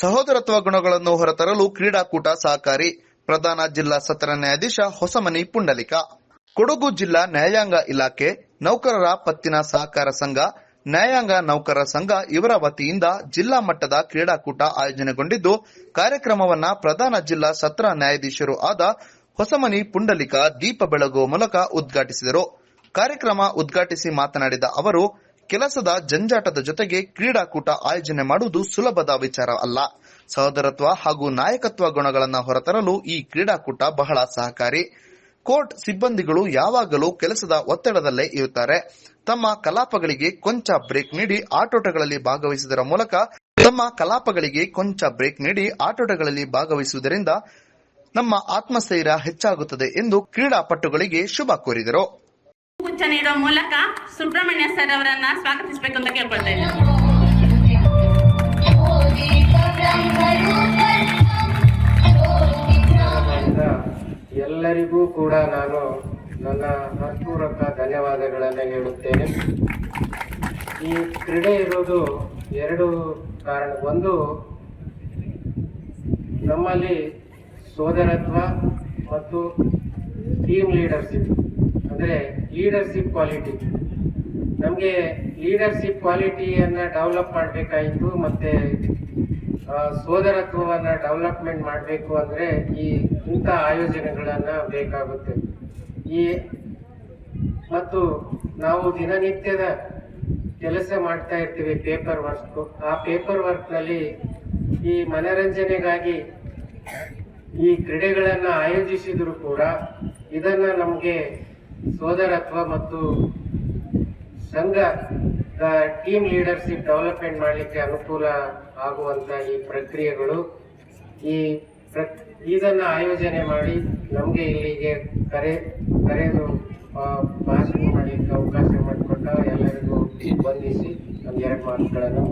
ಸಹೋದರತ್ವ ಗುಣಗಳನ್ನು ಹೊರತರಲು ಕ್ರೀಡಾಕೂಟ ಸಹಕಾರಿ. ಪ್ರಧಾನ ಜಿಲ್ಲಾ ಸತ್ರ ನ್ಯಾಯಾಧೀಶ ಹೊಸಮನಿ ಪುಂಡಲಿಕ. ಕೊಡಗು ಜಿಲ್ಲಾ ನ್ಯಾಯಾಂಗ ಇಲಾಖೆ ನೌಕರರ ಪತ್ತಿನ ಸಹಕಾರ ಸಂಘ. ನ್ಯಾಯಾಂಗ ನೌಕರರ ಸಂಘ ಇವರ ವತಿಯಿಂದ ಜಿಲ್ಲಾ ಮಟ್ಟದ ಕ್ರೀಡಾಕೂಟ ಆಯೋಜನೆಗೊಂಡಿದ್ದು, ಕಾರ್ಯಕ್ರಮವನ್ನ ಪ್ರಧಾನ ಜಿಲ್ಲಾ ಸತ್ರ ನ್ಯಾಯಾಧೀಶರು ಆದ ಹೊಸಮನಿ ಪುಂಡಲಿಕ ದೀಪ ಬೆಳಗುವ ಮೂಲಕ ಉದ್ಘಾಟಿಸಿದರು. ಕಾರ್ಯಕ್ರಮ ಉದ್ಘಾಟಿಸಿ ಮಾತನಾಡಿದ ಅವರು ಕೆಲಸದ ಜಂಜಾಟದ ಜೊತೆಗೆ ಕ್ರೀಡಾಕೂಟ ಆಯೋಜನೆ ಮಾಡುವುದು ಸುಲಭದ ವಿಚಾರ ಅಲ್ಲ. ಸಹೋದರತ್ವ ಹಾಗೂ ನಾಯಕತ್ವ ಗುಣಗಳನ್ನು ಹೊರತರಲು ಈ ಕ್ರೀಡಾಕೂಟ ಬಹಳ ಸಹಕಾರಿ. ಕೋರ್ಟ್ ಸಿಬ್ಬಂದಿಗಳು ಯಾವಾಗಲೂ ಕೆಲಸದ ಒತ್ತಡದಲ್ಲೇ ಇರುತ್ತಾರೆ. ತಮ್ಮ ಕಲಾಪಗಳಿಗೆ ಕೊಂಚ ಬ್ರೇಕ್ ನೀಡಿ ಆಟೋಟಗಳಲ್ಲಿ ಭಾಗವಹಿಸುವುದರ ಮೂಲಕ ತಮ್ಮ ಕಲಾಪಗಳಿಗೆ ಕೊಂಚ ಬ್ರೇಕ್ ನೀಡಿ ಆಟೋಟಗಳಲ್ಲಿ ಭಾಗವಹಿಸುವುದರಿಂದ ನಮ್ಮ ಆತ್ಮಸ್ಥೈರ್ಯ ಹೆಚ್ಚಾಗುತ್ತದೆ ಎಂದು ಕ್ರೀಡಾಪಟುಗಳಿಗೆ ಶುಭ ಕೋರಿದರು. ಗುಚ್ಛ ನೀಡುವ ಮೂಲಕ ಸುಬ್ರಹ್ಮಣ್ಯ ಸರ್ ಅವರನ್ನ ಸ್ವಾಗತಿಸಬೇಕು ಅಂತ ಕೇಳ್ಕೊಳ್ತಾ ಇದ್ದೀನಿ. ಎಲ್ಲರಿಗೂ ಕೂಡ ನಾನು ನನ್ನ ಹೃತ್ಪೂರ್ವಕ ಧನ್ಯವಾದಗಳನ್ನು ಹೇಳುತ್ತೇನೆ. ಈ ಕ್ರೀಡೆ ಇರೋದು ಎರಡು ಕಾರಣ. ಒಂದು, ನಮ್ಮಲ್ಲಿ ಸೋದರತ್ವ ಮತ್ತು ಟೀಮ್ ಲೀಡರ್ಶಿಪ್ ಅಂದರೆ ಲೀಡರ್ಶಿಪ್ ಕ್ವಾಲಿಟಿ ನಮಗೆ ಲೀಡರ್ಶಿಪ್ ಕ್ವಾಲಿಟಿಯನ್ನು ಡೆವಲಪ್ ಮಾಡಬೇಕಾಯಿತು ಮತ್ತು ಸೋದರತ್ವವನ್ನು ಡೆವಲಪ್ಮೆಂಟ್ ಮಾಡಬೇಕು ಅಂದ್ರೆ ಈ ಇಂಥ ಆಯೋಜನೆಗಳನ್ನು ಬೇಕಾಗುತ್ತೆ. ಈ, ಮತ್ತು ನಾವು ದಿನನಿತ್ಯದ ಕೆಲಸ ಮಾಡ್ತಾ ಇರ್ತೀವಿ ಪೇಪರ್ ವರ್ಕ್ ಆ ಪೇಪರ್ ವರ್ಕ್ನಲ್ಲಿ ಈ ಮನರಂಜನೆಗಾಗಿ ಈ ಕ್ರೀಡೆಗಳನ್ನು ಆಯೋಜಿಸಿದರೂ ಕೂಡ ಇದನ್ನ ನಮಗೆ ಸೋದರತ್ವ ಮತ್ತು ಸಂಘದ ಟೀಮ್ ಲೀಡರ್ಶಿಪ್ ಡೆವಲಪ್ಮೆಂಟ್ ಮಾಡಲಿಕ್ಕೆ ಅನುಕೂಲ ಆಗುವಂಥ ಈ ಪ್ರಕ್ರಿಯೆಗಳು. ಈ ಪ್ರ- ಇದನ್ನ ಆಯೋಜನೆ ಮಾಡಿ ನಮಗೆ ಇಲ್ಲಿಗೆ ಕರೆ, ಕರೆದು ಭಾಷಣ ಮಾಡಲಿಕ್ಕೆ ಅವಕಾಶ ಮಾಡಿಕೊಟ್ಟ ಎಲ್ಲರಿಗೂ ವಂದಿಸಿ ಎರಡು ಮಾತುಗಳನ್ನು